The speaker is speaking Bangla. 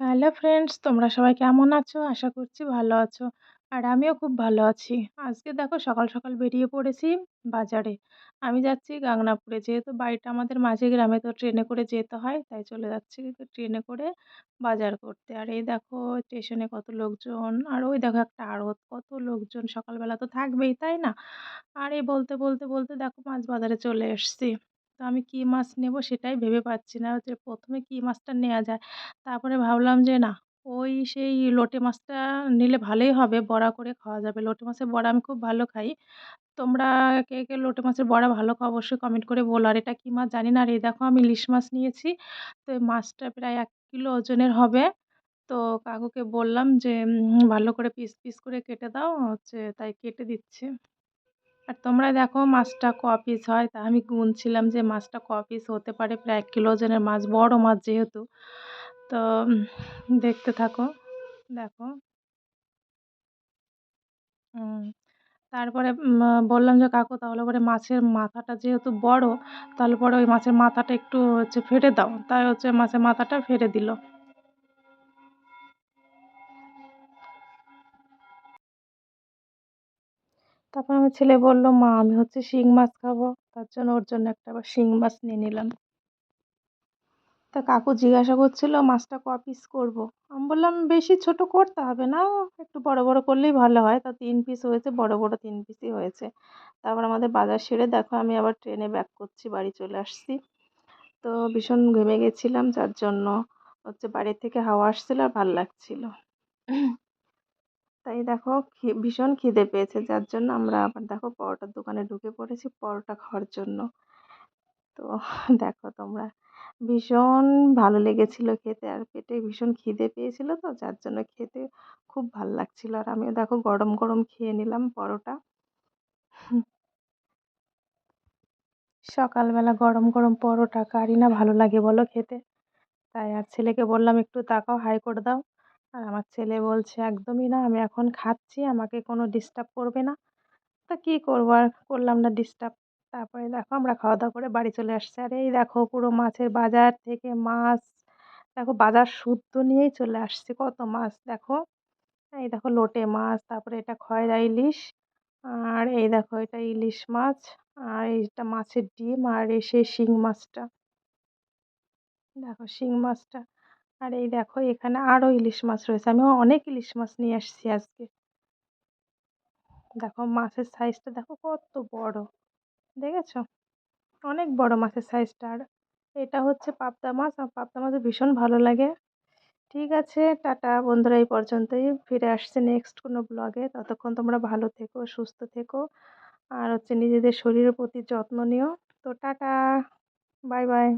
হ্যালো ফ্রেন্ডস, তোমরা সবাই কেমন আছো? আশা করছি ভালো আছো। আর আমিও খুব ভালো আছি। আজকে দেখো সকাল সকাল বেরিয়ে পড়েছি বাজারে। আমি যাচ্ছি গাংনাপুরে যেহেতু বাড়িটা আমাদের মাঝে গ্রামে, তো ট্রেনে করে যেতে হয়, তাই চলে যাচ্ছি ট্রেনে করে বাজার করতে। আর এই দেখো স্টেশনে কত লোকজন, আর ওই দেখো একটা আড়ত, কত লোকজন। সকালবেলা তো থাকবেই, তাই না? আর এই বলতে বলতে বলতে দেখো মাছ বাজারে চলে এসছি। তো আমি কী মাছ নেব সেটাই ভেবে পাচ্ছি না। যে প্রথমে কী মাছটা নেওয়া যায়? তারপরে ভাবলাম যে না, ওই সেই লোটে মাছটা নিলে ভালোই হবে, বড়া করে খাওয়া যাবে। লোটে মাছের বড়া আমি খুব ভালো খাই। তোমরা কে কে লোটে মাছের বড়া ভালো খাও অবশ্যই কমেন্ট করে বলো। আর এটা কী মাছ জানি না। আর এই দেখো আমি ইলিশ মাছ নিয়েছি। তো এই মাছটা প্রায় এক কিলো ওজনের হবে। তো কাকুকে বললাম যে ভালো করে পিস পিস করে কেটে দাও। হচ্ছে তাই কেটে দিচ্ছে। আর তোমরা দেখো মাছটা ক পিস হয়। তা আমি গুনছিলাম যে মাছটা ক পিস হতে পারে প্রায় এক কিলো ওজনের মাছ, বড় মাছ যেহেতু। তো দেখতে থাকো, দেখো। তারপরে বললাম যে, কাকু, তাহলে পরে মাছের মাথাটা যেহেতু বড়, তাহলে পরে ওই মাছের মাথাটা একটু হচ্ছে ফেটে দাও। তাই হচ্ছে মাছের মাথাটা ফেটে দিল। তারপর আমার ছেলে বলল, মা, আমি হচ্ছে শিং মাছ খাব। তার জন্য ওর জন্য একটা আবার শিং মাছ নিয়ে নিলাম। তা কাকু জিজ্ঞাসা করছিল, মাছটা ক পিস করব? আমি বললাম, বেশি ছোট করতে হবে না, একটু বড় বড় করলেই ভালো হয়। তা তিন পিস হয়েছে, বড় বড় তিন পিসই হয়েছে। তারপর আমাদের বাজার সেরে দেখো, আমি আবার ট্রেনে ব্যাক করছি, বাড়ি চলে আসছি। তো ভীষণ ঘেমে গেছিলাম, যার জন্য হচ্ছে বাড়ি থেকে হাওয়া আসছিল আর ভালো লাগছিল। তাই দেখো ভীষণ খিদে পেয়েছে। যার জন্য আমরা আবার দেখো পরোটার দোকানে ঢুকে পড়েছি পরোটা খাওয়ার জন্য। তো দেখো তোমরা, ভীষণ ভালো লেগেছিলো খেতে আর পেটে ভীষণ খিদে পেয়েছিলো তো, যার জন্য খেতে খুব ভালো লাগছিল। আর আমিও দেখো গরম গরম খেয়ে নিলাম পরোটা। সকালবেলা গরম গরম পরোটা, কারই না ভালো লাগে বলো খেতে। তাই আর ছেলেকে বললাম, একটু তাকাও, হাই করে দাও। আর আমার ছেলে বলছে, একদমই না, আমি এখন খাচ্ছি, আমাকে কোনো ডিস্টার্ব করবে না। তা কী করব? আর করলাম না ডিস্টার্ব তারপরে দেখো, আমরা খাওয়া দাওয়া করে বাড়ি চলে আসছি। আর এই দেখো, পুরো মাছের বাজার থেকে মাছ, দেখো বাজার শুদ্ধ নিয়েই চলে আসছি। কত মাছ, দেখো। এই দেখো, লোটে মাছ, তারপরে এটা খয়রা ইলিশ, আর এই দেখো, এটা ইলিশ মাছ, আর এইটা মাছের ডিম, আর এই সেই শিং মাছটা। দেখো, শিং মাছটা আর এই দেখো, এখানে আরও ইলিশ মাছ রয়েছে। আমি অনেক ইলিশ মাছ নিয়ে আসছি আজকে। দেখো, মাছের সাইজটা দেখো কত বড়। দেখেছ? অনেক বড় মাছের সাইজটা আর এটা হচ্ছে পাবদা মাছ। আমার পাবদা মাছ ভীষণ ভালো লাগে। ঠিক আছে, টাটা বন্ধুরা, এই পর্যন্তই। ফিরে আসছে নেক্সট কোনো ব্লগে ততক্ষণ তোমরা ভালো থেকো, সুস্থ থেকো। আর হচ্ছে নিজেদের শরীরের প্রতি যত্ন নিও। তো টাটা বাই বাই